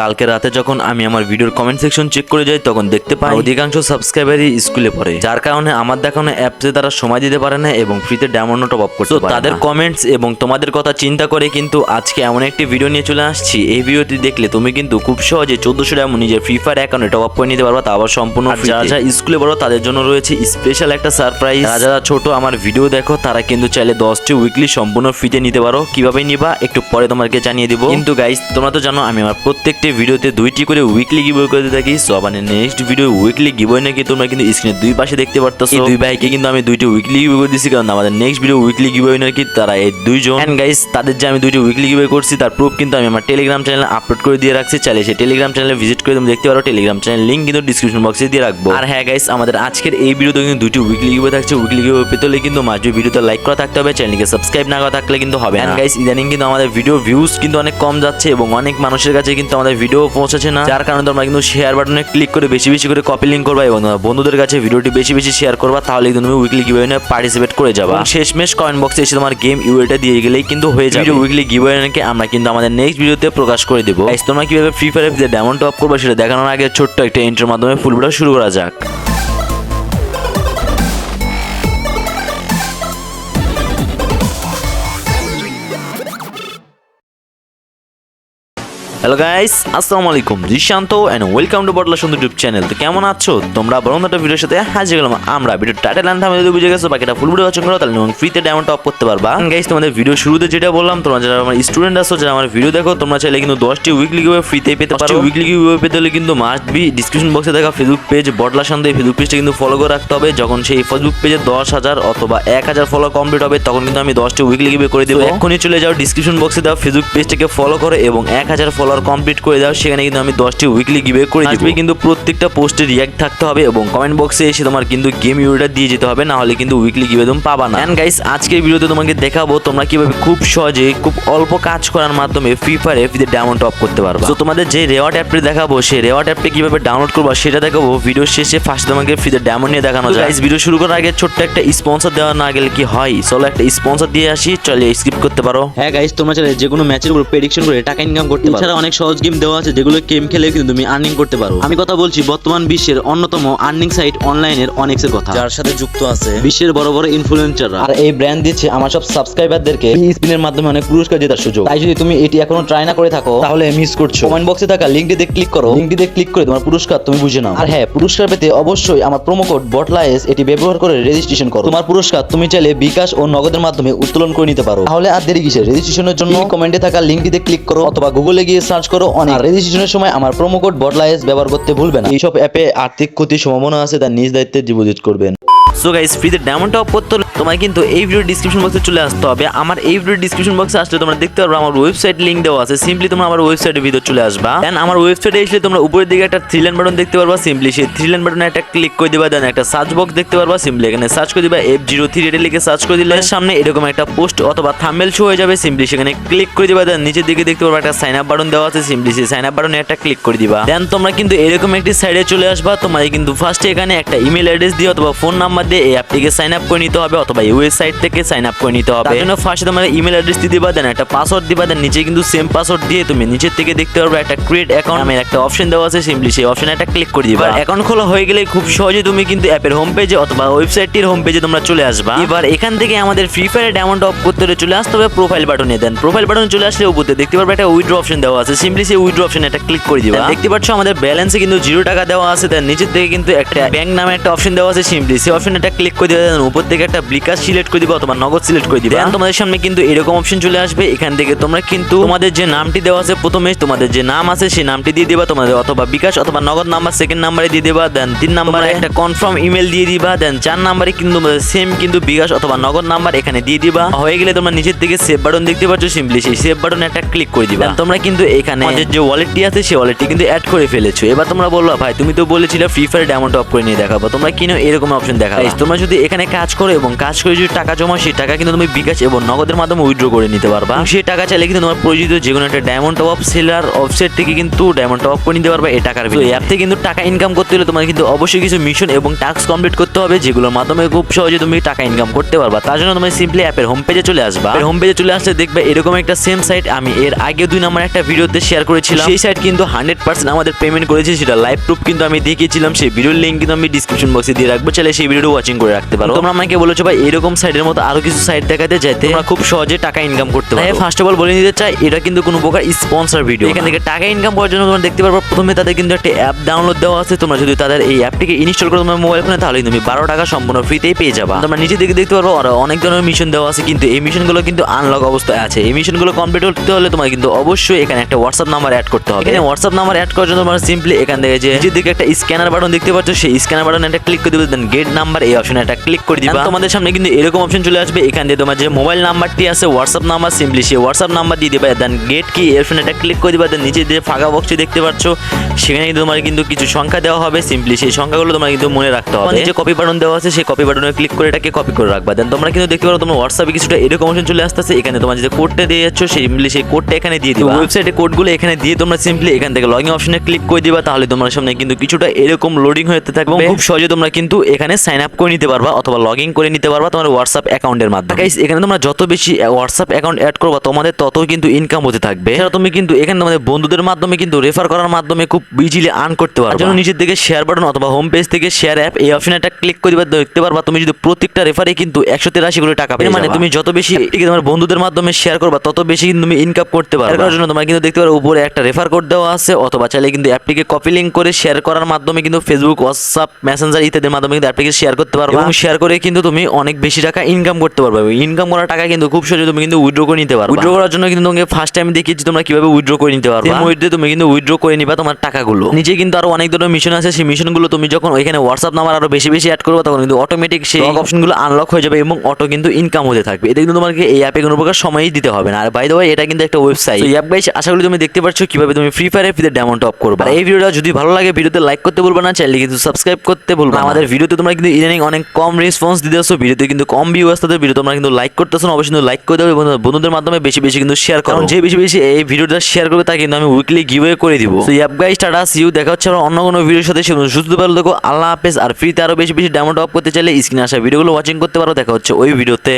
কালকে রাতে যখন আমি আমার ভিডিওর কমেন্ট সেকশন চেক করে যাই তখন দেখতে পাই অধিকাংশ সাবস্ক্রাইবারই স্কুলে পড়ে যার কারণে আমার দেখানো অ্যাপসে তারা সময় দিতে পারে না এবং ফ্রিতে ডায়মন্ড টপ আপ করতে পারে তাদের কমেন্টস এবং তোমাদের কথা চিন্তা করে কিন্তু আজকে এমন একটি ভিডিও নিয়ে চলে আসছি। এই ভিডিওটি দেখলে তুমি কিন্তু খুব সহজে চোদ্দশো ডায়মন্ড নিজের ফ্রি ফায়ার অ্যাকাউন্টে টপ আপ করে নিতে পারবা। তা আবার সম্পূর্ণ যারা যারা স্কুলে পড়ো তাদের জন্য রয়েছে স্পেশাল একটা সারপ্রাইজ যারা যারা ছোট আমার ভিডিও দেখো তারা কিন্তু চাইলে দশটি উইকলি সম্পূর্ণ ফ্রিতে নিতে পারো। কীভাবে নিবা একটু পরে তোমাকে জানিয়ে দিব। কিন্তু গাইস তোমরা তো জানো আমি আমার প্রত্যেকটি ভিডিওতে দুইটি করে উইকলি গিভওয়ে করতে থাকি। সো আবার নেক্সট ভিডিও উইকলি গিভওয়ে নাকি তোমরা কিন্তু স্ক্রিনে দুই পাশে দেখতে পারতেছো। দুই ভাইকে কিন্তু আমি দুইটি উইকলি গিভওয়ে করে দিছি কারণ আমাদের নেক্সট ভিডিও উইকলি গিভওয়ে নাকি তারা এই দুইজন। এন্ড গাইস তাদের যে আমি দুইটি উইকলি গিভওয়ে করছি তার প্রুফ কিন্তু আমি আমার টেলিগ্রাম চ্যানেলে আপলোড করে দিয়ে রাখছি। চাইলে সেই টেলিগ্রাম চ্যানেলে ভিজিট করে তুমি দেখতে পারো। টেলিগ্রাম চ্যানেল লিংক কিন্তু ডিসক্রিপশন বক্সে দিয়ে রাখব। আর হ্যাঁ গাইস আমাদের আজকের এই ভিডিওতে কিন্তু দুইটি উইকলি গিভওয়ে থাকছে। উইকলি গিভওয়ে পেতে হলে কিন্তু মাঝে ভিডিওতে লাইক করা থাকতে হবে। চ্যানেলকে সাবস্ক্রাইব না করা থাকলে কিন্তু হবে না। গাইস ইদানিং কিন্তু আমাদের ভিডিও ভিউজ কিন্তু অনেক কম যাচ্ছে এবং অনেক মানুষের কাছে কিন্তু আমাদের ভিডিও পৌঁছাচ্ছে না। যার কারণে তোমরা কিন্তু শেয়ার বাটনে ক্লিক করে বেশি বেশি করে কপি লিঙ্ক করবা এবং বন্ধুদের কাছে ভিডিওটি বেশি বেশি শেয়ার করবা তাহলে কিন্তু তুমি উইকলি গিভেন পার্টিসিপেট করে যাবা। শেষ শেষমেশ কমেন্ট বক্সে এসে তোমার গেম ইউএটা দিয়ে গেলেই কিন্তু হয়ে যাবে। উইকলি গিভওয়েকে আমরা কিন্তু আমাদের নেক্সট ভিডিওতে প্রকাশ করে দেবো। তোমরা কীভাবে ফ্রি ফায়ার যে ডায়মন্ড টপ করবা সেটা দেখানোর আগে ছোট্ট একটা ইন্টার মাধ্যমে ফুল ভিডিও শুরু করা যাক। হ্যালো গাইস আসসালামু আলাইকুম Rishant and welcome to Botla সুন্দর ইউটিউব চ্যানেল তো কেমন আছো? তোমরা বরং একটা ভিডিওর সাথে হাজির গেলাম। আমরা ভিডিও টাইটেল আনতে আমি যদি বুঝে গেছো বাকিটা ফুল ভিডিও ওয়াচিং করো তাহলে এবং ফ্রিতে ডায়মন্ড টপ করতে পারবা। গাইস তোমাদের ভিডিও শুরুতে যেটা বললাম তোমরা যারা আমার স্টুডেন্ট আছো যারা আমার ভিডিও দেখো তোমরা চাইলে কিন্তু দশটি উইকলি গিভওয়ে ফ্রিতে পেতে পারো। উইকলি গিভওয়ে পেতে হলে কিন্তু মাস্ট বি ডিসক্রিপশন বক্সে দেখা ফেসবুক পেজ বটলা শান্ত এই ফেসবুক পেজটা কিন্তু ফলো করে রাখতে হবে। যখন সেই ফেসবুক পেজে দশ হাজার অথবা এক হাজার ফলো কমপ্লিট হবে তখন কিন্তু আমি দশটি উইকলি গিভওয়ে করে দেবো। এখনই চলে যাও ডিসক্রিপশন বক্সে দাও ফেসবুক পেজটাকে ফলো করো এবং এক হাজার ফলোয়ার কমপ্লিট করে দাও সেখানে কিন্তু আমি দশটি উইকলি গিভে করে দিব। কিন্তু প্রত্যেকটা পোস্টে রিয়াক্ট থাকতে হবে এবং কমেন্ট বক্সে এসে তোমার কিন্তু গেম ইউটা দিয়ে যেতে হবে না হলে কিন্তু উইকলি গিভে তুমি পাবা না। এন্ড গাইস আজকের ভিডিওতে তোমাকে দেখাবো তোমরা কীভাবে খুব সহজে খুব অল্প কাজ করার মাধ্যমে ফ্রি ফায়ারে ফ্রিতে ডায়মন্ড টপ করতে পারবে। তো তোমাদের যে রেওয়ার্ড অ্যাপটি দেখাবো সেই রেওয়ার্ড অ্যাপটি কীভাবে ডাউনলোড করব সেটা দেখাবো। ভিডিও শেষে ফার্স্ট তোমাকে ফ্রিতে ডায়মন্ড নিয়ে দেখানো যায় গাইস ভিডিও শুরু করার আগে ছোট্ট একটা স্পন্সর দেওয়া না গেলে কি হয়? চলো একটা স্পন্সর দিয়ে আসি চলে স্কিপ করতে পারো। হ্যাঁ গাইস তোমরা চাইলে যে কোনো ম্যাচের উপর প্রেডিকশন করে টাকা ইনকাম করতে পারো অনেক সহজ গেম দেওয়া আছে যেগুলো গেম খেলে কিন্তু তুমি আর্নিং করতে পারো। আমি কথা বলছি বর্তমান বিশ্বের অন্যতম আর্নিং সাইট অনলাইনের অনেক্সের কথা। যার সাথে যুক্ত আছে। বিশ্বের বড় বড় ইনফ্লুয়েন্সাররা আর এই ব্র্যান্ড দিচ্ছে আমার সব সাবস্ক্রাইবারদেরকে স্পিনের মাধ্যমে অনেক পুরস্কার জেতার সুযোগ। তাই যদি তুমি এটি এখনও ট্রাই না করে থাকো তাহলে মিস করছ। কমেন্ট বক্সে থাকা লিঙ্কটিতে ক্লিক করো। লিঙ্কটিতে ক্লিক করে তোমার পুরস্কার তুমি বুঝে নাও। আর হ্যাঁ পুরস্কার পেতে অবশ্যই আমার প্রোমো কোড বটলাইস এটি ব্যবহার করে রেজিস্ট্রেশন করো। তোমার পুরস্কার তুমি চাইলে বিকাশ ও নগদের মাধ্যমে উত্তোলন করে নিতে পারো। তাহলে আর দেরি কিসের? রেজিস্ট্রেশনের জন্য কমেন্টে থাকা লিঙ্কটিতে ক্লিক করো অথবা গুগলে গিয়ে সার্চ করো অনেক। রেজিস্ট্রেশনের সময় আমার প্রোমো কোড বডলাইস ব্যবহার করতে ভুলবে না। এইসব অ্যাপে আর্থিক ক্ষতির সম্ভাবনা আছে, তার নিজ দায়িত্বে ডিপোজিট করবেন। সো গাইস ফ্রিতে ডায়মন্ড টপ করতে তোমার কিন্তু এই ভিডিও ডিসক্রিপশন বক্সে চলে আসতে হবে। আমার এই ভিডিও ডিসক্রিপশন বক্সে আসলে তোমরা দেখতে পারবে, আমার ওয়েবসাইট লিংক দেওয়া আছে। সিম্পলি তোমরা আমার ওয়েবসাইটের ভিতর চলে আসবা। দেন আমার ওয়েবসাইটে এসে তোমরা উপরের দিকে একটা থ্রি লাইন বাটন দেখতে পারবা সিম্পলি সেই থ্রি লাইন বাটনে একটা ক্লিক করে দিবা দেন একটা সার্চ বক্স দেখতে পারবা সিম্পলি এখানে সার্চ করে দিবা এফ জিরো থ্রি এটা লিখে সার্চ করে দিলে সামনে এরকম একটা পোস্ট অথবা থাম্বেল শো হয়ে যাবে সিম্পলি সেখানে ক্লিক করে দিবা দেন নিচের দিকে দেখতে পারবা একটা সাইন আপ বাটন দেওয়া আছে সিম্পলি সেই সাইন আপ বাটনে একটা ক্লিক করে দিবা। দেন তোমরা কিন্তু এরকম একটি সাইডে চলে আসবা তোমাদের কিন্তু ফার্স্টে এখানে একটা ইমেল অ্যাড্রেস দিয়ে অথবা ফোন নাম্বার দিয়ে এই অ্যাপটিকে সাইন আপ করে নিতে হবে অথবা এই ওয়েবসাইট থেকে সাইন আপ করে নিতে হবে। জন্য ফার্স্টে তোমার ইমেল অ্যাড্রেস দিয়ে দিবা দেন একটা পাসওয়ার্ড দিবা দেন নিচে কিন্তু সেম পাসওয়ার্ড দিয়ে তুমি নিচের থেকে দেখতে পারবে একটা ক্রিয়েট অ্যাকাউন্ট নামের একটা অপশন দেওয়া আছে সিম্পলি সেই অপশনে একটা ক্লিক করে দিবা। অ্যাকাউন্ট খোলা হয়ে গেলে খুব সহজে তুমি কিন্তু অ্যাপের হোম পেজে অথবা ওয়েবসাইটটির হোম পেজে তোমরা চলে আসবা। এবার এখান থেকে আমাদের ফ্রি ফায়ার ডায়মন্ড অফ করতে হলে চলে আসতে হবে প্রোফাইল বাটনে দেন প্রোফাইল বাটনে চলে আসলে উপরে দেখতে পারবে একটা উইড্রো অপশন দেওয়া আছে। সিম্পলি সেই উইড্রো অপশনে একটা ক্লিক করে দিবা। দেখতে পাচ্ছ আমাদের ব্যালেন্সে কিন্তু জিরো টাকা দেওয়া আছে। দেন নিচের থেকে কিন্তু একটা ব্যাংক নামে একটা অপশন দেওয়া আছে সিম্পলি সেই অপশনে একটা ক্লিক করে দিবা উপর থেকে একটা বিকাশ সিলেক্ট করে দিবা অথবা নগদ সিলেক্ট করে দিবা। দেন তোমাদের সামনে কিন্তু এরকম অপশন চলে আসবে। এখান থেকে তোমরা কিন্তু তোমাদের যে নামটি দেওয়া আছে প্রথমে তোমাদের যে নাম আছে সেই নামটি দিয়ে দিবা তোমাদের অথবা বিকাশ অথবা নগদ নাম্বার সেকেন্ড নাম্বারে দিয়ে দিবা দেন তিন নাম্বারে একটা কনফার্ম ইমেল দিয়ে দিবা দেন চার নাম্বারে কিন্তু সেম কিন্তু বিকাশ অথবা নগদ নাম্বার এখানে দিয়ে দিবা। হয়ে গেলে তোমরা নিচের দিকে সেভ বাটন দেখতে পাচ্ছ সিম্পলি সেই সেভ বাটনে একটা ক্লিক করে দিবা। তোমরা কিন্তু এখানে যে ওয়ালেটটি আছে সেই ওয়ালেটটি কিন্তু অ্যাড করে ফেলেছো। এবার তোমরা বলল ভাই তুমি তো বলেছিলে ফ্রি ফায়ার ডায়মন্ড অফ করে নিয়ে দেখাবো। তোমরা কিনো এরকম অপশন দেখা Guys, তোমরা যদি এখানে কাজ করো এবং কাজ করে যদি টাকা জমা সেই টাকা কিন্তু তুমি বিকাশ এবং নগদের মাধ্যমে উইথড্র করে নিতে পারবা। সেই টাকা চাইলে কিন্তু তোমার পরিচিত যে কোনো একটা diamond top up seller website থেকে কিন্তু ডায়মন্ড টপ আপ করে নিতে পারবা এই টাকার এই অ্যাপ থেকে কিন্তু টাকা ইনকাম করতে হলে তোমার কিন্তু অবশ্যই কিছু মিশন এবং টাস্ক কমপ্লিট করতে হবে যেগুলোর মাধ্যমে খুব সহজে তুমি টাকা ইনকাম করতে পারবা। তার জন্য তুমি সিম্পলি অ্যাপের হোম পেজে চলে আসবা। হোম পেজে চলে আসলে দেখবে এরকম একটা সেম সাইট আমি এর আগে দুই নম্বর একটা ভিডিওতে শেয়ার করেছিলাম। সেই সাইট কিন্তু হান্ড্রেড পার্সেন্ট আমাদের পেমেন্ট করেছে সেটা লাইভ প্রুফ কিন্তু আমি দেখিয়েছিলাম। সেই ভিডিওর লিঙ্ক কিন্তু আমি ডিসক্রিপশন বক্সে দিয়ে রাখব। চাইলে সেই ভিডিওটা ওয়াচিং করে রাখতে পারো। তোমরা আমাকে বলেছ ভাই এরকম সাইটের মতো আরও কিছু সাইট দেখাতে যাইতে তোমরা খুব সহজে টাকা ইনকাম করতে পারো। ফার্স্ট অফ অল বলে নিতে চাই এটা কিন্তু কোনো প্রকার স্পন্সর ভিডিও এখান থেকে টাকা ইনকাম করার জন্য তোমরা দেখতে পারব প্রথমে তাদের কিন্তু একটা অ্যাপ ডাউনলোড দেওয়া আছে। তোমরা যদি তাদের এই অ্যাপটিকে ইনস্টল করো তোমার মোবাইল ফোনে তাহলে তুমি বারো টাকা সম্পূর্ণ ফ্রিতেই পেয়ে যাবা। তোমরা নিচে দিকে দেখতে পারব আরও অনেক ধরনের মিশন দেওয়া আছে কিন্তু এই মিশনগুলো কিন্তু আনলক অবস্থায় আছে। এই মিশনগুলো কমপ্লিট করতে হলে তোমার কিন্তু অবশ্যই এখানে একটা হোয়াটসঅ্যাপ নাম্বার অ্যাড করতে হবে। এখানে হোয়াটসঅ্যাপ নাম্বার অ্যাড করার জন্য তোমরা সিম্পলি এখান থেকে যে নিচের দিকে একটা স্ক্যানার বাটন দেখতে পাচ্ছ সেই স্ক্যানার বাটন একটা ক্লিক করে দিবে দেন গেট নাম্বার এই অপশনে একটা ক্লিক করে দিবা। তোমাদের সামনে কিন্তু এরকম অপশন চলে আসবে। এখান দিয়ে তোমার যে মোবাইল নাম্বারটি আছে হোয়াটসঅ্যাপ নাম্বার সিম্পলি সেই হোয়াটসঅ্যাপ নাম্বার দিয়ে দিবা। দেন গেট কি এই অপশনে একটা ক্লিক করে দিবা। দেন নিচে যে ফাঁকা বক্সটি দেখতে পাচ্ছ সেখানে কিন্তু তোমার কিন্তু কিছু সংখ্যা দেওয়া হবে। সিম্পলি সেই সংখ্যাগুলো তোমার কিন্তু মনে রাখতে হবে। যে কপি বাটন দেওয়া আছে সেই কপি বাটনে ক্লিক করে এটাকে কপি করে রাখবা। দেন তোমরা কিন্তু দেখতে পারো তোমার হোয়াটসঅ্যাপে কিছুটা এরকম অপশন চলে আসতেছে। এখানে তোমার যে কোডটা দিয়ে যাচ্ছ সিম্পলি সেই কোডটা এখানে দিয়ে দিবা। ওয়েবসাইটে কোডগুলো এখানে দিয়ে তোমরা সিম্পলি এখান থেকে লগইন অপশনে ক্লিক করে দিবা। তাহলে তোমার সামনে কিন্তু কিছুটা এরকম লোডিং হতে থাকবে। খুব সহজে তোমরা কিন্তু এখানে সাইন আপ করে নিতে পারবা অথবা লগ ইন করে নিতে পারবা তোমার হোয়াটসঅ্যাপ অ্যাকাউন্টের মাধ্যমে। Guys, এখানে তোমরা যত বেশি হোয়াটসঅ্যাপ অ্যাকাউন্ট অ্যাড করবা তোমাদের তত কিন্তু ইনকাম হতে থাকবে। এছাড়া তুমি কিন্তু এখানে তোমাদের বন্ধুদের মাধ্যমে কিন্তু রেফার করার মাধ্যমে খুব ইজিলি আর্ন করতে পারবে। জন্য নিচের দিকে শেয়ার বাটন অথবা হোম পেজ থেকে শেয়ার অ্যাপ এই অপশনে একটা ক্লিক করে দিবা দেখতে পারবা তুমি যদি প্রত্যেকটা রেফারে কিন্তু একশো তেরাশি করে টাকা পেয়ে মানে তুমি যত বেশি তোমার বন্ধুদের মাধ্যমে শেয়ার করবা তত বেশি কিন্তু তুমি ইনকাম করতে পারবে। এর জন্য তোমরা কিন্তু দেখতে পারো উপরে একটা রেফার কোড দেওয়া আছে অথবা চাইলে কিন্তু অ্যাপটিকে কপি লিঙ্ক করে শেয়ার করার মাধ্যমে কিন্তু ফেসবুক হোয়াটসঅ্যাপ মেসেঞ্জার ইত্যাদির মাধ্যমে কিন্তু অ্যাপটিকে শেয়ার করতে পারবে। এবং শেয়ার করে কিন্তু তুমি অনেক বেশি টাকা ইনকাম করতে পারবে। ইনকাম করা টাকা কিন্তু খুব সহজে তুমি কিন্তু উইথড্র করে নিতে পারবে। উইথড্র করার জন্য কিন্তু তোমাকে ফার্স্ট টাইম দেখিয়েছি তোমরা কীভাবে উইথড্র করে নিতে পারবে। মধ্যে তুমি কিন্তু উইথড্র করে নিবা তোমার টাকাগুলো। নিচে কিন্তু আরও অনেক ধরনের মিশন আছে। সেই মিশনগুলো তুমি যখন ওইখানে হোয়াটসঅ্যাপ নাম্বার আরও বেশি বেশি অ্যাড করবে তখন কিন্তু অটোমেটিক সেই অপশনগুলো আনলক হয়ে যাবে এবং অটো কিন্তু ইনকাম হতে থাকবে। এতে কিন্তু তোমাকে এই অ্যাপে কোনো প্রকার সময়ই দিতে হবে না। আর বাই দ্য ওয়ে এটা কিন্তু একটা ওয়েবসাইট এই অ্যাপ গাইস আশা করি তুমি দেখতে পাচ্ছ কীভাবে তুমি ফ্রি ফায়ারে ফ্রিতে ডায়মন্ড টপ করবে। আর এই ভিডিওটা যদি ভালো লাগে ভিডিওতে লাইক করতে বলব না চাইলে কিন্তু সাবস্ক্রাইব করতে বলব না। আমাদের ভিডিওতে তোমরা কিন্তু ইদানিং অনেক কম রেসপন্স দিতে আসছো ভিডিওতে কিন্তু কম ভিউ আসতে ভিডিও তোমরা কিন্তু লাইক করতেছো না অবশ্যই কিন্তু লাইক করে দেবে এবং বন্ধুদের মাধ্যমে বেশি বেশি কিন্তু শেয়ার করো। যে বেশি বেশি এই ভিডিওটা শেয়ার করবে তা কিন্তু আমি উইকলি গিভওয়ে করে দিব। তো ইয়াপ গাইস টাটা সিউ দেখা হচ্ছে আবার অন্য কোনো ভিডিওর সাথে। শুধু সুস্থ ভালো দেখো আল্লাহ হাফেজ আর ফ্রিতে আরও বেশি বেশি ডায়মন্ড অফ করতে চাইলে স্ক্রিনে আসা ভিডিওগুলো ওয়াচিং করতে পারো দেখা হচ্ছে ওই ভিডিওতে